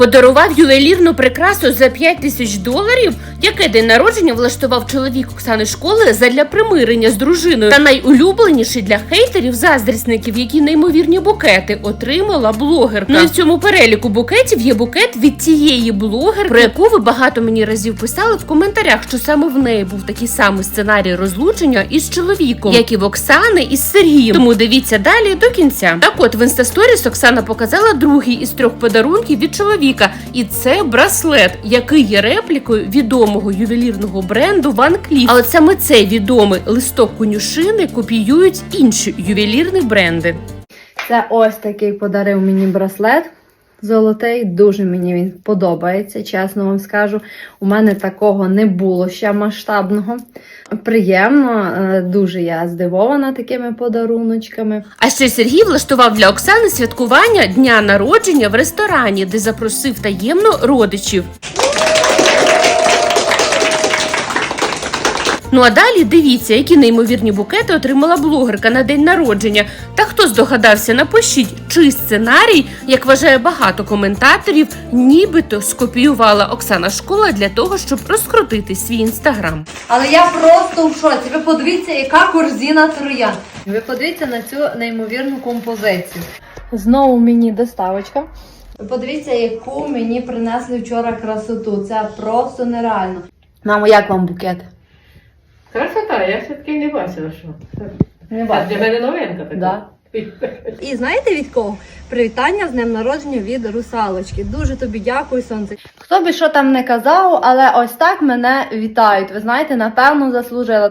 Подарував ювелірну прикрасу за 5 тисяч доларів. Яке день народження влаштував чоловік Оксани школи задля примирення з дружиною. Та найулюбленіший для хейтерів заздрісників, які неймовірні букети отримала блогерка. Ну і в цьому переліку букетів є букет від тієї блогерки, про яку ви багато мені разів писали в коментарях, що саме в неї був такий самий сценарій розлучення із чоловіком, як і в Оксани із Сергієм. Тому дивіться далі до кінця. Так от в інстасторіс Оксана показала другий із трьох подарунків від чоловіка, і це браслет, який є реплікою відомого ювелірного бренду Ван Кліф. Але саме цей відомий листок конюшини копіюють інші ювелірні бренди. Це ось такий подарив мені браслет. Золотий, дуже мені він подобається, чесно вам скажу. У мене такого не було ще масштабного. Приємно, е, дуже я здивована такими подаруночками. А ще Сергій влаштував для Оксани святкування дня народження в ресторані, де запросив таємно родичів. Ну а далі дивіться, які неймовірні букети отримала блогерка на день народження. Та хто здогадався, напишіть, чий сценарій, як вважає багато коментаторів, нібито скопіювала Оксана Школа для того, щоб розкрутити свій інстаграм. Але я просто в шоці. Ви подивіться, яка корзина троян. Ви подивіться на цю неймовірну композицію. Знову мені доставочка. Ви подивіться, яку мені принесли вчора красоту. Це просто нереально. Мамо, як вам букет? Я все-таки не бачила, що. Не Це для мене новинка така. Да. І знаєте від кого? Привітання з днем народження від русалочки. Дуже тобі дякую, сонце. Хто би що там не казав, але ось так мене вітають. Ви знаєте, напевно, заслужила.